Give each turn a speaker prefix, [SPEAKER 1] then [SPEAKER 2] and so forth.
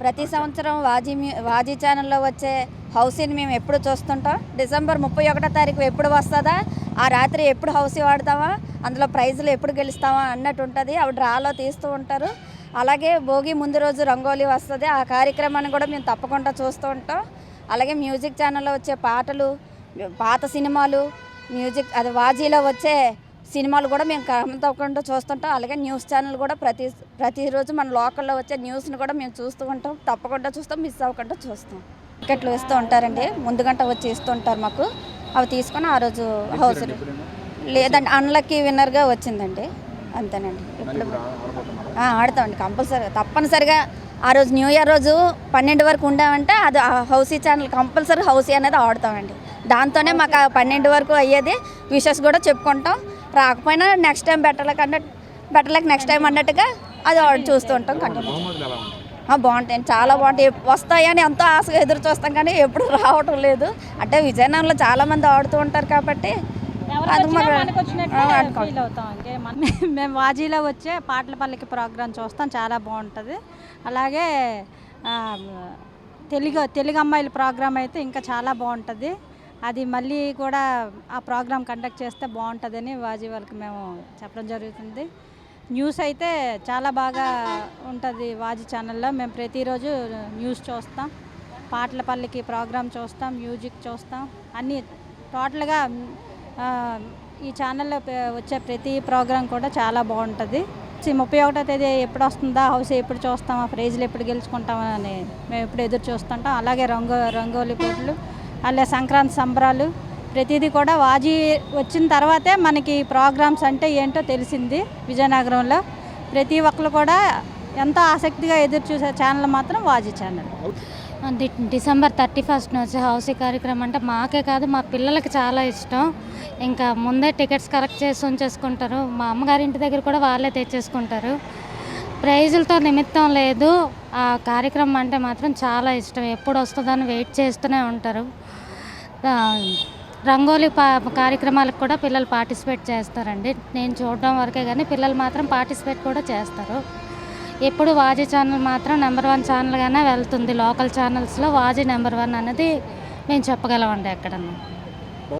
[SPEAKER 1] ప్రతి సంవత్సరం వాజీ వాజీ ఛానల్లో వచ్చే హౌసీని మేము ఎప్పుడు చూస్తుంటాం? డిసెంబర్ ముప్పై ఒకటో తారీఖు ఎప్పుడు వస్తుందా? ఆ రాత్రి ఎప్పుడు హౌసీ వాడతామా? అందులో ప్రైజులు ఎప్పుడు గెలుస్తామా అన్నట్టు ఉంటుంది. అవి డ్రాలో తీస్తూ ఉంటారు. అలాగే భోగి ముందు రోజు రంగోలీ వస్తుంది. ఆ కార్యక్రమాన్ని కూడా మేము తప్పకుండా చూస్తూ ఉంటాం. అలాగే మ్యూజిక్ ఛానల్లో వచ్చే పాటలు పాత సినిమాలు మ్యూజిక్ అది వాజీలో వచ్చే సినిమాలు కూడా మేము క్రమం తప్పకుండా చూస్తుంటాం. అలాగే న్యూస్ ఛానల్ కూడా ప్రతి ప్రతిరోజు మన లోకల్లో వచ్చే న్యూస్ని కూడా మేము చూస్తూ ఉంటాం. తప్పకుండా చూస్తాం మిస్ అవ్వకుండా చూస్తాం. టికెట్లు ఇస్తూ ఉంటారండి. ముందు గంట వచ్చి ఇస్తూ ఉంటారు మాకు. అవి తీసుకొని ఆ రోజు హౌస్ లేదండి అన్లక్కీ విన్నర్గా వచ్చిందండి. అంతేనండి. ఇప్పుడు ఆడతామండి కంపల్సరీ తప్పనిసరిగా ఆ రోజు న్యూ ఇయర్ రోజు పన్నెండు వరకు ఉండామంటే అది హౌసీ ఛానల్ కంపల్సరీ హౌసీ అనేది ఆడతామండి. దాంతోనే మాకు పన్నెండు వరకు అయ్యేది. విషెస్ కూడా చెప్పుకుంటాం. రాకపోయినా నెక్స్ట్ టైం పెట్టలేక అన్నట్టు పెట్టలేక నెక్స్ట్ టైం అన్నట్టుగా అది ఆడ- చూస్తూ ఉంటాం కంటిన్యూ బాగుంటాయి. చాలా బాగుంటాయి. వస్తాయని ఎంతో ఆశగా ఎదురు చూస్తాం కానీ ఎప్పుడు రావటం లేదు. అంటే విజయనగరంలో చాలా మంది ఆడుతూ ఉంటారు కాబట్టి
[SPEAKER 2] మేము వాజీలో వచ్చే పాటల పల్లకి ప్రోగ్రాం చూస్తాం. చాలా బాగుంటుంది. అలాగే తెలుగు తెలుగు అమ్మాయిల ప్రోగ్రాం అయితే ఇంకా చాలా బాగుంటుంది. అది మళ్ళీ కూడా ఆ ప్రోగ్రాం కండక్ట్ చేస్తే బాగుంటుందని వాజీ వాళ్ళకి మేము చెప్పడం జరుగుతుంది. న్యూస్ అయితే చాలా బాగా ఉంటుంది వాజీ ఛానల్లో. మేము ప్రతిరోజు న్యూస్ చూస్తాం. పాటల పల్లికి ప్రోగ్రాం చూస్తాం మ్యూజిక్ చూస్తాం. అన్నీ టోటల్గా ఈ ఛానల్లో వచ్చే ప్రతి ప్రోగ్రాం కూడా చాలా బాగుంటుంది. ముప్పై ఒకటో తేదీ ఎప్పుడు వస్తుందా హౌస్ ఎప్పుడు చూస్తామా? ప్రైజ్లు ఎప్పుడు గెలుచుకుంటామా? అని మేము ఎప్పుడు ఎదురు చూస్తుంటాం. అలాగే రంగు రంగోలి పోటీలు అలాగే సంక్రాంతి సంబరాలు ప్రతిదీ కూడా వాజీ వచ్చిన తర్వాతే మనకి ప్రోగ్రామ్స్ అంటే ఏంటో తెలిసింది విజయనగరంలో. ప్రతి ఒక్కరు కూడా ఎంతో ఆసక్తిగా ఎదురు చూసే ఛానల్ మాత్రం వాజీ ఛానల్.
[SPEAKER 3] డిసెంబర్ థర్టీ ఫస్ట్ వచ్చే హౌసీ కార్యక్రమం అంటే మాకే కాదు మా పిల్లలకి చాలా ఇష్టం. ఇంకా ముందే టికెట్స్ కలెక్ట్ చేసి ఉంచేసుకుంటారు. మా అమ్మగారి ఇంటి దగ్గర కూడా వాళ్ళే తెచ్చేసుకుంటారు. ప్రైజులతో నిమిత్తం లేదు. ఆ కార్యక్రమం అంటే మాత్రం చాలా ఇష్టం. ఎప్పుడు వస్తుందని వెయిట్ చేస్తూనే ఉంటారు. రంగోలీ పా కార్యక్రమాలకు కూడా పిల్లలు పార్టిసిపేట్ చేస్తారండి. నేను చూడడం వరకే కానీ పిల్లలు మాత్రం పార్టిసిపేట్ కూడా చేస్తారు. ఎప్పుడు వాజీ ఛానల్ మాత్రం నెంబర్ వన్ ఛానల్గానే వెళ్తుంది. లోకల్ ఛానల్స్లో వాజీ నెంబర్ వన్ అనేది మేము చెప్పగలమండి ఎక్కడన్నా